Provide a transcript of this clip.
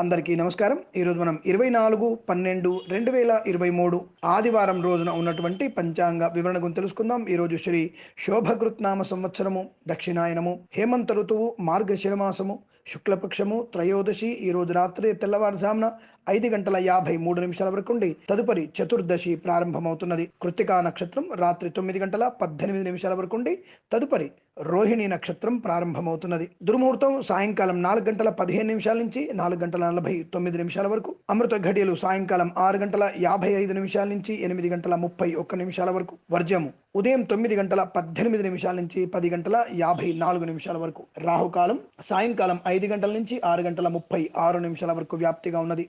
అందరికీ నమస్కారం. ఈరోజు మనం ఇరవై నాలుగు పన్నెండు రెండు వేల ఇరవై మూడు ఆదివారం రోజున ఉన్నటువంటి పంచాంగ వివరణ గురించి తెలుసుకుందాం. ఈరోజు శ్రీ శోభకృత్నామ సంవత్సరము దక్షిణాయనము హేమంత ఋతువు మార్గశిరమాసము శుక్లపక్షము త్రయోదశి ఈరోజు రాత్రి తెల్లవారుజామున ఐదు గంటల యాభై మూడు నిమిషాల వరకు ఉండి తదుపరి చతుర్దశి ప్రారంభమవుతున్నది. కృత్తికా నక్షత్రం రాత్రి తొమ్మిది గంటల పద్దెనిమిది నిమిషాల వరకు ఉండి తదుపరి రోహిణి నక్షత్రం ప్రారంభమవుతున్నది. దుర్ముహూర్తం సాయంకాలం నాలుగు గంటల పదిహేను నిమిషాల నుంచి నాలుగు గంటల నలభై తొమ్మిది నిమిషాల వరకు అమృత ఘడియలు సాయంకాలం ఆరు గంటల యాభై ఐదు నిమిషాల నుంచి ఎనిమిది గంటల ముప్పై ఒక్క నిమిషాల వరకు వర్జము ఉదయం తొమ్మిది గంటల పద్దెనిమిది నిమిషాల నుంచి పది గంటల యాభై నాలుగు నిమిషాల వరకు రాహుకాలం సాయంకాలం ఐదు గంటల నుంచి ఆరు గంటల ముప్పై ఆరు నిమిషాల వరకు వ్యాప్తిగా ఉన్నది.